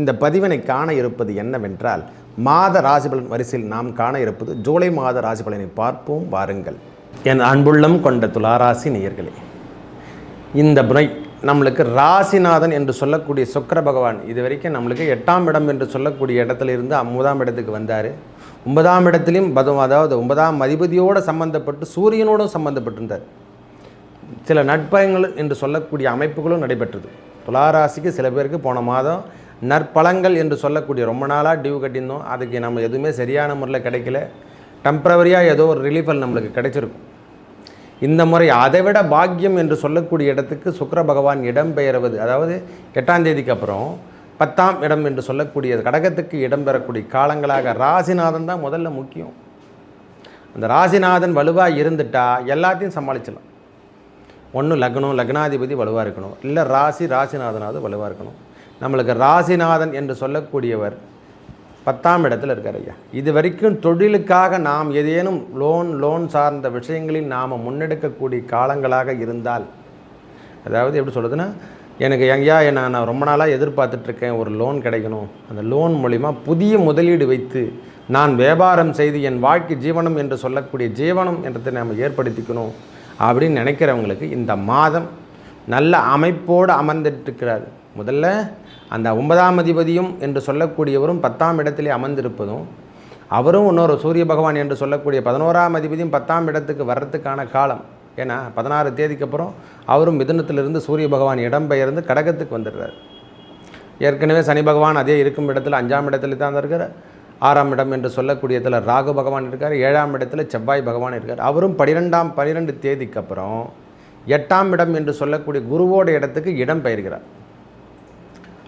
இந்த பதிவினை காண இருப்பது என்னவென்றால் மாத ராசிபலன் வரிசையில் நாம் காண இருப்பது ஜூலை மாத ராசிபலனை பார்ப்போம் வாருங்கள். என் அன்புள்ளம் கொண்ட துளாராசி நேயர்களே இந்த முறை நம்மளுக்கு ராசிநாதன் என்று சொல்லக்கூடிய சுக்கர பகவான் இது வரைக்கும் நம்மளுக்கு எட்டாம் இடம் என்று சொல்லக்கூடிய இடத்துல இருந்து ஒன்பதாம் இடத்துக்கு வந்தார். ஒன்பதாம் இடத்துலையும் பதம் அதாவது ஒன்பதாம் அதிபதியோடு சம்பந்தப்பட்டு சூரியனோடும் சம்பந்தப்பட்டிருந்தார். சில நட்பயங்கள் என்று சொல்லக்கூடிய அமைப்புகளும் நடைபெற்றது. துளாராசிக்கு சில பேருக்கு போன மாதம் நற்பழங்கள் என்று சொல்லக்கூடிய ரொம்ப நாளாக டியூ கட்டியிருந்தோம். அதுக்கு நம்ம எதுவுமே சரியான முறையில் கிடைக்கல. டெம்ப்ரவரியாக ஏதோ ஒரு ரிலீஃபல் நம்மளுக்கு கிடைச்சிருக்கும். இந்த முறை அதைவிட பாக்கியம் என்று சொல்லக்கூடிய இடத்துக்கு சுக்கர பகவான் இடம்பெயர்வது அதாவது எட்டாம் தேதிக்கு அப்புறம் பத்தாம் இடம் என்று சொல்லக்கூடிய கடகத்துக்கு இடம்பெறக்கூடிய காலங்களாக ராசிநாதன் தான் முதல்ல முக்கியம். அந்த ராசிநாதன் வலுவாக இருந்துட்டா எல்லாத்தையும் சமாளிச்சிடலாம். ஒன்று லக்னம் லக்னாதிபதி வலுவாக இருக்கணும். இல்லை ராசி ராசிநாதனாவது வலுவாக இருக்கணும். நம்மளுக்கு ராசிநாதன் என்று சொல்லக்கூடியவர் பத்தாம் இடத்துல இருக்கார் ஐயா. இது வரைக்கும் தொழிலுக்காக நாம் ஏதேனும் லோன் லோன் சார்ந்த விஷயங்களில் நாம் முன்னெடுக்கக்கூடிய காலங்களாக இருந்தால் அதாவது எப்படி சொல்கிறதுன்னா எனக்கு ஐயா நான் நான் ரொம்ப நாளாக எதிர்பார்த்துட்ருக்கேன் ஒரு லோன் கிடைக்கணும். அந்த லோன் மூலிமா புதிய முதலீடு வைத்து நான் வியாபாரம் செய்து என் வாழ்க்கை ஜீவனம் என்று சொல்லக்கூடிய ஜீவனம் என்றதை நாம் ஏற்படுத்திக்கணும் அப்படின்னு நினைக்கிறவங்களுக்கு இந்த மாதம் நல்ல அமைப்போடு அமர்ந்துட்டுருக்கிறார் முதல்ல அந்த ஒன்பதாம் அதிபதியும் என்று சொல்லக்கூடியவரும் பத்தாம் இடத்திலே அமர்ந்திருப்பதும் அவரும் இன்னொரு சூரிய பகவான் என்று சொல்லக்கூடிய பதினோராம் அதிபதியும் பத்தாம் இடத்துக்கு வர்றதுக்கான காலம். ஏன்னா பதினாறு தேதிக்கு அப்புறம் அவரும் மிதுனத்திலிருந்து சூரிய பகவான் இடம்பெயர்ந்து கடகத்துக்கு வந்துடுறார். ஏற்கனவே சனி பகவான் அதே இருக்கும் இடத்துல அஞ்சாம் இடத்துல தான் இருக்கிறார் ஆறாம் இடம் என்று சொல்லக்கூடிய இடத்துல ராகு பகவான் இருக்கார். ஏழாம் இடத்துல செவ்வாய் பகவான் இருக்கார். அவரும் பனிரெண்டாம் பன்னிரெண்டு தேதிக்கு அப்புறம் எட்டாம் இடம் என்று சொல்லக்கூடிய குருவோட இடத்துக்கு இடம் பெயர்கிறார்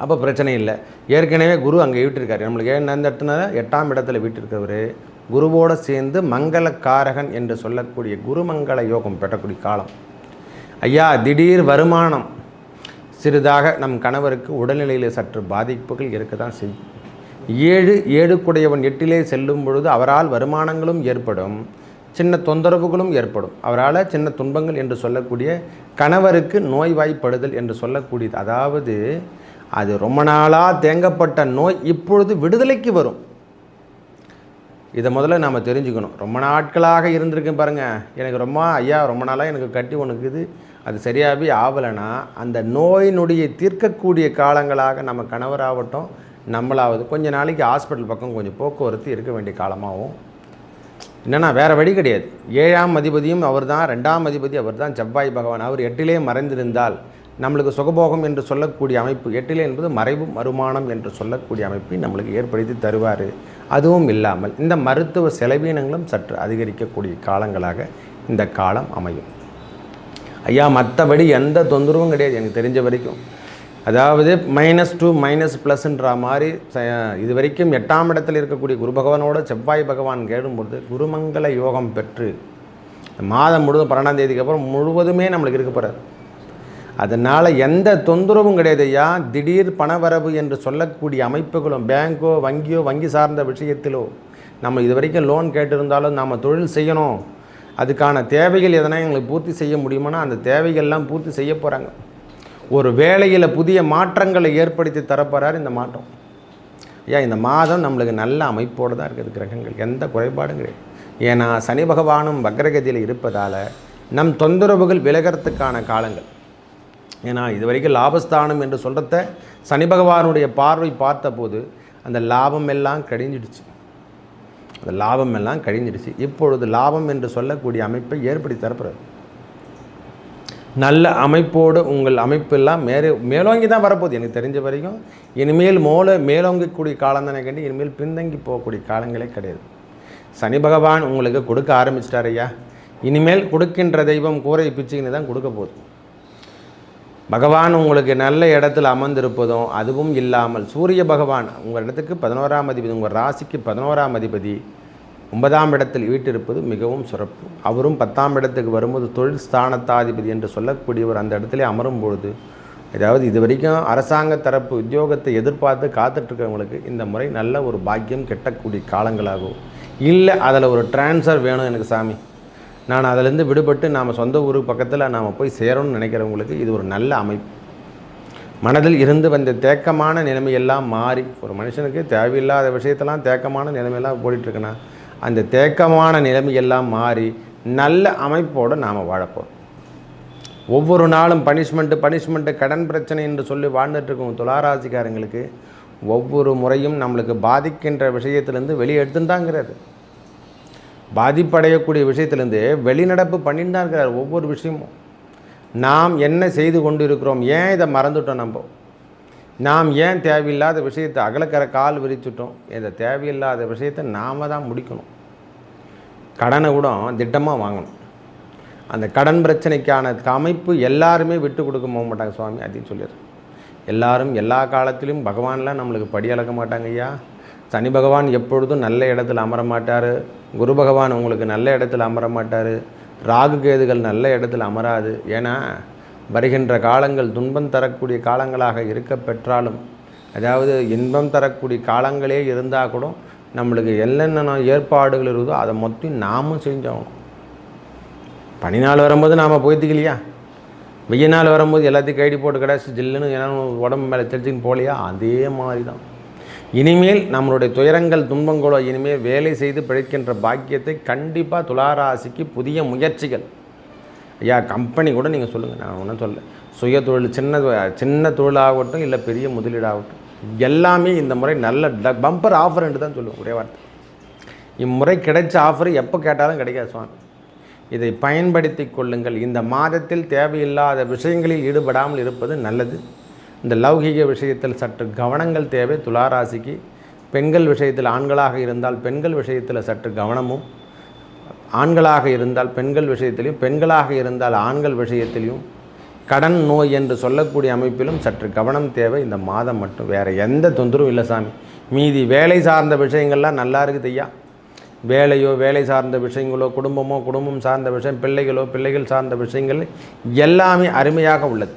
அப்போ பிரச்சனை இல்லை. ஏற்கனவே குரு அங்கே விட்டுருக்காரு. நம்மளுக்கு என்ன எந்த இடத்துல எட்டாம் இடத்துல வீட்டிருக்கவர் குருவோடு சேர்ந்து மங்களக்காரகன் என்று சொல்லக்கூடிய குருமங்கள யோகம் பெறக்கூடிய காலம். ஐயா திடீர் வருமானம். சிறிதாக நம் கணவருக்கு உடல்நிலையில் சற்று பாதிப்புகள் இருக்க தான் செய்யும். ஏழு ஏழுக்குடையவன் எட்டிலே செல்லும் பொழுது அவரால் வருமானங்களும் ஏற்படும். சின்ன தொந்தரவுகளும் ஏற்படும். அவரால் சின்ன துன்பங்கள் என்று சொல்லக்கூடிய கணவருக்கு நோய்வாய்ப்படுதல் என்று சொல்லக்கூடியது. அதாவது அது ரொம்ப நாளாக தேங்கப்பட்ட நோய் இப்பொழுது விடுதலைக்கு வரும். இதை முதல்ல நாம் தெரிஞ்சுக்கணும். ரொம்ப நாட்களாக இருந்திருக்கேன் பாருங்கள் எனக்கு ரொம்ப ஐயா ரொம்ப நாளாக எனக்கு கட்டி ஒன்றுக்குது அது சரியாகவே ஆகலைன்னா அந்த நோய் நொடியை தீர்க்கக்கூடிய காலங்களாக நம்ம கணவராகட்டும் நம்மளாவது கொஞ்ச நாளைக்கு ஹாஸ்பிட்டல் பக்கம் கொஞ்சம் போக்குவரத்து இருக்க வேண்டிய காலமாகவும் என்னென்னா வேறு வழி கிடையாது. ஏழாம் அதிபதியும் அவர் தான் ரெண்டாம் அதிபதி அவர் தான் செவ்வாய் பகவான் அவர் எட்டிலே மறைந்திருந்தால் நம்மளுக்கு சுகபோகம் என்று சொல்லக்கூடிய அமைப்பு எட்டிலே என்பது மறைவு மறுமானம் என்று சொல்லக்கூடிய அமைப்பை நம்மளுக்கு ஏற்படுத்தி தருவார். அதுவும் இல்லாமல் இந்த மருத்துவ செலவீனங்களும் சற்று அதிகரிக்கக்கூடிய காலங்களாக இந்த காலம் அமையும். ஐயா மற்றபடி எந்த தொந்தரவும் கிடையாது. எனக்கு தெரிஞ்ச வரைக்கும். அதாவது மைனஸ் டூ மைனஸ் ப்ளஸ்ன்ற மாதிரி ச- இது வரைக்கும் எட்டாம் இடத்தில் இருக்கக்கூடிய குரு பகவானோட செவ்வாய் பகவான் கேடும்பொழுது குருமங்கல யோகம் பெற்று மாதம் முழுவதும் பன்னெண்டாம் தேதிக்கு அப்புறம் முழுவதுமே நம்மளுக்கு இருக்க போகிறார் அதனால் எந்த தொந்தரவும் கிடையாது ஐயா. திடீர் பணவரவு என்று சொல்லக்கூடிய அமைப்புகளும் பேங்கோ வங்கியோ வங்கி சார்ந்த விஷயத்திலோ நம்ம இது வரைக்கும் லோன் கேட்டிருந்தாலும் நாம் தொழில் செய்யணும். அதுக்கான தேவைகள் எதனா எங்களுக்கு பூர்த்தி செய்ய முடியுமோனா அந்த தேவைகள்லாம் பூர்த்தி செய்ய போகிறாங்க ஒரு வேலையில் புதிய மாற்றங்களை ஏற்படுத்தி தரப்போகிறார் இந்த மாற்றம். ஐயா இந்த மாதம் நம்மளுக்கு நல்ல அமைப்போடு தான் இருக்குது கிரகங்கள். எந்த குறைபாடும் கிடையாது. ஏன்னா சனி பகவானும் வக்ரகதியில் இருப்பதால் நம் தொந்தரவுகள் விலகிறதுக்கான காலங்கள். ஏன்னா இது வரைக்கும் லாபஸ்தானம் என்று சொல்கிறத சனி பகவானுடைய பார்வை பார்த்தபோது அந்த லாபம் எல்லாம் கழிஞ்சிடுச்சு அந்த லாபம் எல்லாம் கழிஞ்சிடுச்சு இப்பொழுது லாபம் என்று சொல்லக்கூடிய அமைப்பை ஏற்படுத்தி தரப்படுறது நல்ல அமைப்போடு உங்கள் அமைப்பெல்லாம் மேலே மேலோங்கி தான் வரப்போகுது. எனக்கு தெரிஞ்ச வரைக்கும் இனிமேல் மோல மேலோங்கக்கூடிய காலம் தானே கண்டு இனிமேல் பின்தங்கி போகக்கூடிய காலங்களே கிடையாது. சனி பகவான் உங்களுக்கு கொடுக்க ஆரம்பிச்சிட்டார் ஐயா. இனிமேல் கொடுக்கின்ற தெய்வம் கூரை பிச்சுக்கின்னு தான் கொடுக்க போகுது. பகவான் உங்களுக்கு நல்ல இடத்துல அமர்ந்திருப்பதும் அதுவும் இல்லாமல் சூரிய பகவான் உங்கள் இடத்துக்கு பதினோராம் அதிபதி உங்கள் ராசிக்கு பதினோராம் அதிபதி ஒன்பதாம் இடத்தில் வீட்டிருப்பது மிகவும் சிறப்பு. அவரும் பத்தாம் இடத்துக்கு வரும்போது தொழில் ஸ்தானத்தாதிபதி என்று சொல்லக்கூடியவர் அந்த இடத்துல அமரும் பொழுது அதாவது இது வரைக்கும் அரசாங்க தரப்பு உத்தியோகத்தை எதிர்பார்த்து காத்துட்ருக்கவங்களுக்கு இந்த முறை நல்ல ஒரு பாக்கியம் கெட்டக்கூடிய காலங்களாகும். இல்லை அதில் ஒரு ட்ரான்ஸ்ஃபர் வேணும் எனக்கு சாமி. நான் அதிலேருந்து விடுபட்டு நாம் சொந்த ஊருக்கு பக்கத்தில் நாம் போய் சேரணும்னு நினைக்கிறவங்களுக்கு இது ஒரு நல்ல அமைப்பு. மனதில் இருந்து வந்த தேக்கமான நிலைமையெல்லாம் மாறி ஒரு மனுஷனுக்கு தேவையில்லாத விஷயத்தெல்லாம் தேக்கமான நிலைமையெல்லாம் போயிட்டுருக்குன்னா அந்த தேக்கமான நிலைமையெல்லாம் மாறி நல்ல அமைப்போடு நாம் வாழப்போம் ஒவ்வொரு நாளும் பனிஷ்மெண்ட்டு பனிஷ்மெண்ட்டு கடன் பிரச்சனை என்று சொல்லி வாழ்ந்துட்டுருக்கோம் துளாராசிக்காரங்களுக்கு ஒவ்வொரு முறையும் நம்மளுக்கு பாதிக்கின்ற விஷயத்திலேருந்து வெளியே எடுத்துன்னு தாங்கிறது பாதிப்படையக்கூடிய விஷயத்திலேருந்து வெளிநடப்பு பண்ணிட்டு தான் இருக்கிறார் ஒவ்வொரு விஷயமும். நாம் என்ன செய்து கொண்டு இருக்கிறோம் ஏன் இதை மறந்துட்டோம் நம்ம? நாம் ஏன் தேவையில்லாத விஷயத்தை அகலக்கர கால் விரிச்சுட்டோம்? இந்த தேவையில்லாத விஷயத்தை நாம் தான் முடிக்கணும். கடனை கூட திட்டமாக வாங்கணும். அந்த கடன் பிரச்சனைக்கான அமைப்பு எல்லாருமே விட்டு கொடுக்க போக மாட்டாங்க சுவாமி அதையும் சொல்லிடுறேன். எல்லாரும் எல்லா காலத்திலும் பகவான்லாம் நம்மளுக்கு படி அளக்க மாட்டாங்க ஐயா. சனி பகவான் எப்பொழுதும் நல்ல இடத்துல அமர மாட்டார். குரு பகவான் உங்களுக்கு நல்ல இடத்துல அமர மாட்டார் ராகு கேதுகள் நல்ல இடத்துல அமராது. ஏன்னா வருகின்ற காலங்கள் துன்பம் தரக்கூடிய காலங்களாக இருக்க பெற்றாலும் அதாவது இன்பம் தரக்கூடிய காலங்களே இருந்தால் கூட நம்மளுக்கு என்னென்ன ஏற்பாடுகள் இருக்குதோ அதை மொத்தம் நாமும் செஞ்சாகணும். பனி நாள் வரும்போது நாம் போய்த்துக்கலையா? வெய்ய நாள் வரும்போது எல்லாத்தையும் கைடி போட்டு கிடச்சி ஜில்லுன்னு ஏன்னா உடம்பு மேலே தெளிச்சுன்னு போகலையா? அதே மாதிரி தான் இனிமேல் நம்மளுடைய துயரங்கள் துன்பங்களோ இனிமேல் வேலை செய்து பிழைக்கின்ற பாக்கியத்தை கண்டிப்பாக துளாராசிக்கு புதிய முயற்சிகள். ஐயா கம்பெனி கூட நீங்கள் சொல்லுங்கள் நான் ஒன்றும் சொல்ல. சுய தொழில் சின்ன சின்ன தொழிலாகட்டும் இல்லை பெரிய முதலீடாகட்டும் எல்லாமே இந்த முறை நல்ல ட பம்பர் ஆஃபர் என்று தான் சொல்லுவோம். ஒரே வார்த்தை. இம்முறை கிடைச்ச ஆஃபர் எப்போ கேட்டாலும் கிடைக்காது சுவாமி. இதை பயன்படுத்தி கொள்ளுங்கள். இந்த மாதத்தில் தேவையில்லாத விஷயங்களில் ஈடுபடாமல் இருப்பது நல்லது. இந்த லௌகிக விஷயத்தில் சற்று கவனங்கள் தேவை. துளாராசிக்கு பெண்கள் விஷயத்தில் ஆண்களாக இருந்தால் பெண்கள் விஷயத்தில் சற்று கவனமும் ஆண்களாக இருந்தால் பெண்கள் விஷயத்திலையும் பெண்களாக இருந்தால் ஆண்கள் விஷயத்திலையும் கடன் நோய் என்று சொல்லக்கூடிய அமைப்பிலும் சற்று கவனம் தேவை. இந்த மாதம் மட்டும் வேறு எந்த தொந்தரவும் இல்லை சாமி. மீதி வேலை சார்ந்த விஷயங்கள்லாம் நல்லா இருக்குது ஐயா. வேலையோ வேலை சார்ந்த விஷயங்களோ குடும்பமோ குடும்பம் சார்ந்த விஷயம் பிள்ளைகளோ பிள்ளைகள் சார்ந்த விஷயங்கள் எல்லாமே அருமையாக உள்ளது.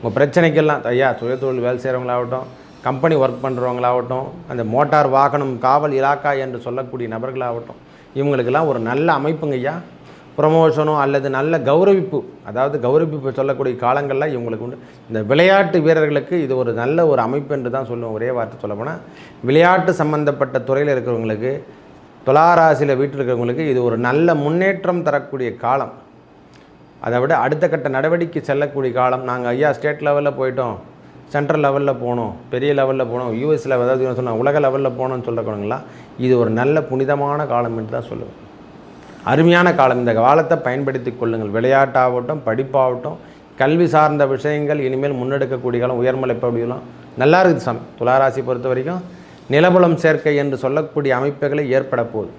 உங்கள் பிரச்சனைக்கெல்லாம் ஐயா சுயதொழில் வேலை செய்கிறவங்களாகட்டும் கம்பெனி ஒர்க் பண்ணுறவங்களாகட்டும் அந்த மோட்டார் வாகனம் காவல் இலாக்கா என்று சொல்லக்கூடிய நபர்களாகட்டும் இவங்களுக்கெல்லாம் ஒரு நல்ல அமைப்புங்க ஐயா. ப்ரொமோஷனோ அல்லது நல்ல கௌரவிப்பு அதாவது கௌரவிப்பு சொல்லக்கூடிய காலங்களில் இவங்களுக்கு உண்டு. இந்த விளையாட்டு வீரர்களுக்கு இது ஒரு நல்ல ஒரு அமைப்பு என்று தான் சொல்லுவோம். ஒரே வார்த்தை சொல்லப்போனால் விளையாட்டு சம்பந்தப்பட்ட துறையில் இருக்கிறவங்களுக்கு துளாராசியில் வீட்டில் இருக்கிறவங்களுக்கு இது ஒரு நல்ல முன்னேற்றம் தரக்கூடிய காலம். அதை விட அடுத்த கட்ட நடவடிக்கை செல்லக்கூடிய காலம். நாங்கள் ஐயா ஸ்டேட் லெவலில் போயிட்டோம். சென்ட்ரல் லெவலில் போகணும் பெரிய லெவலில் போனோம். யூஎஸில் ஏதாவது சொன்னால் உலக லெவலில் போகணும்னு சொல்லக்கூடங்களா இது ஒரு நல்ல புனிதமான காலம் என்று தான் சொல்லுவேன். அருமையான காலம். இந்த காலத்தை பயன்படுத்தி கொள்ளுங்கள். விளையாட்டாகட்டும் படிப்பாகட்டும் கல்வி சார்ந்த விஷயங்கள் இனிமேல் முன்னெடுக்கக்கூடிய காலம். உயர்மலை பகுதியெல்லாம் நல்லா இருக்குது சாமி. துளாராசி பொறுத்த வரைக்கும் நிலபலம் சேர்க்கை என்று சொல்லக்கூடிய அமைப்புகளை ஏற்பட போகுது.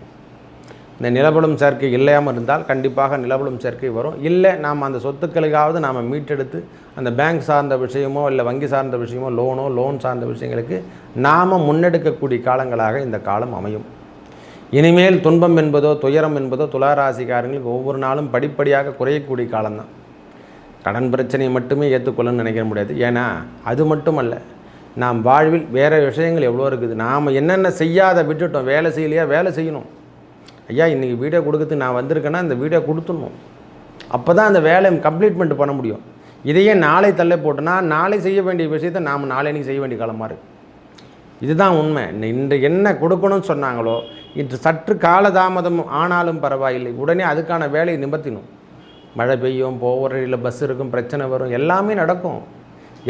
இந்த நிலபலம் சேர்க்கை இல்லாமல் இருந்தால் கண்டிப்பாக நிலபலம் சேர்க்கை வரும். இல்லை நாம் அந்த சொத்துக்களுக்காவது நாம் மீட்டெடுத்து அந்த பேங்க் சார்ந்த விஷயமோ இல்லை வங்கி சார்ந்த விஷயமோ லோனோ லோன் சார்ந்த விஷயங்களுக்கு நாம் முன்னெடுக்கக்கூடிய காலங்களாக இந்த காலம் அமையும். இனிமேல் துன்பம் என்பதோ துயரம் என்பதோ துளாராசிக்காரங்களுக்கு ஒவ்வொரு நாளும் படிப்படியாக குறையக்கூடிய காலம்தான். கடன் பிரச்சனையை மட்டுமே ஏற்றுக்கொள்ளணும்னு நினைக்க முடியாது. ஏன்னா அது மட்டுமல்ல நாம் வாழ்வில் வேறு விஷயங்கள் எவ்வளோ இருக்குது. நாம் என்னென்ன செய்யாத விட்டுட்டோம். வேலை செய்யலையா? வேலை செய்யணும். ஐயா இன்றைக்கி வீடியோ கொடுக்குறதுக்கு நான் வந்திருக்கேன்னா இந்த வீடியோ கொடுத்துடணும். அப்போ தான் அந்த வேலையை கம்ப்ளீட்மெண்ட் பண்ண முடியும். இதையே நாளை தள்ளை போட்டோன்னா நாளை செய்ய வேண்டிய விஷயத்தை நாம் நாளைக்கு செய்ய வேண்டிய காலமாக இருக்குது இதுதான் உண்மை. இன்று என்ன கொடுக்கணும்னு சொன்னாங்களோ இன்று சற்று காலதாமதம் ஆனாலும் பரவாயில்லை. உடனே அதுக்கான வேலையை நிபர்த்தினும் மழை பெய்யும் போகிற இல்லை பஸ் இருக்கும் பிரச்சனை வரும் எல்லாமே நடக்கும்.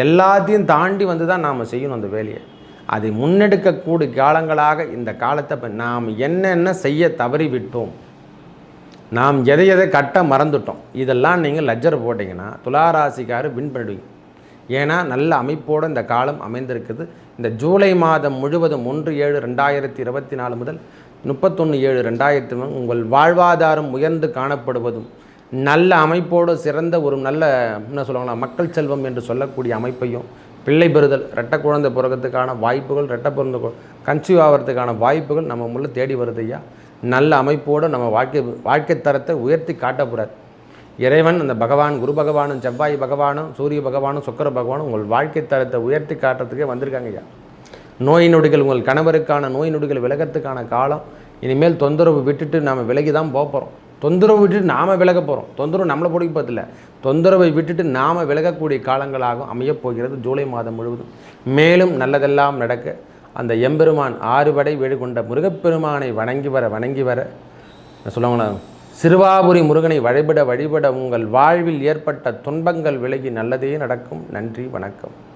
எல்லாத்தையும் தாண்டி வந்து தான் நாம் செய்யணும் அந்த வேலையை. அதை முன்னெடுக்கக்கூடிய காலங்களாக இந்த காலத்தை நாம் என்னென்ன செய்ய தவறிவிட்டோம் நாம் எதை எதை கட்ட மறந்துட்டோம் இதெல்லாம் நீங்கள் லஜ்ஜர் போட்டிங்கன்னா துளாராசிக்காரு வின் பண்ணுவீங்க ஏன்னா நல்ல அமைப்போடு இந்த காலம் அமைந்திருக்குது. இந்த ஜூலை மாதம் முழுவதும் ஒன்று ஏழு ரெண்டாயிரத்தி இருபத்தி நாலு முதல் முப்பத்தொன்று ஏழு ரெண்டாயிரத்தி உங்கள் வாழ்வாதாரம் உயர்ந்து காணப்படுவதும் நல்ல அமைப்போடு சிறந்த ஒரு நல்ல என்ன சொல்லுவாங்களா மக்கள் செல்வம் என்று சொல்லக்கூடிய அமைப்பையும் பிள்ளை பெறுதல் ரெட்டை குழந்தை பிறக்கிறதுக்கான வாய்ப்புகள் ரெட்டை பிறந்த கன்சீவ் ஆகிறதுக்கான வாய்ப்புகள் நம்ம முள்ள தேடி வருது ஐயா. நல்ல அமைப்போடு நம்ம வாழ்க்கை வாழ்க்கை தரத்தை உயர்த்தி காட்டக்கூடாது. இறைவன் அந்த பகவான் குரு பகவானும் செவ்வாய் பகவானும் சூரிய பகவானும் சுக்கர பகவானும் உங்கள் வாழ்க்கை தரத்தை உயர்த்தி காட்டுறதுக்கே வந்திருக்காங்க ஐயா. நோய் நொடிகள் உங்கள் கணவருக்கான நோய் நொடிகள் விலகத்துக்கான காலம் இனிமேல் தொந்தரவு விட்டுட்டு நாம் விலகி தான் போக போகிறோம் தொந்தரவு விட்டுட்டு நாம் விலக போகிறோம் தொந்தரவு நம்மளை பிடிக்க போதில்ல தொந்தரவை விட்டுட்டு நாம் விலகக்கூடிய காலங்களாகவும் அமையப் போகிறது ஜூலை மாதம் முழுவதும். மேலும் நல்லதெல்லாம் நடக்க அந்த எம்பெருமான் ஆறுபடை வீடு முருகப்பெருமானை வணங்கி வர வணங்கி வர சொல்லுவாங்களா? சிறுவாபுரி முருகனை வழிபட வழிபட உங்கள் வாழ்வில் ஏற்பட்ட துன்பங்கள் விலகி நல்லதே நடக்கும். நன்றி வணக்கம்.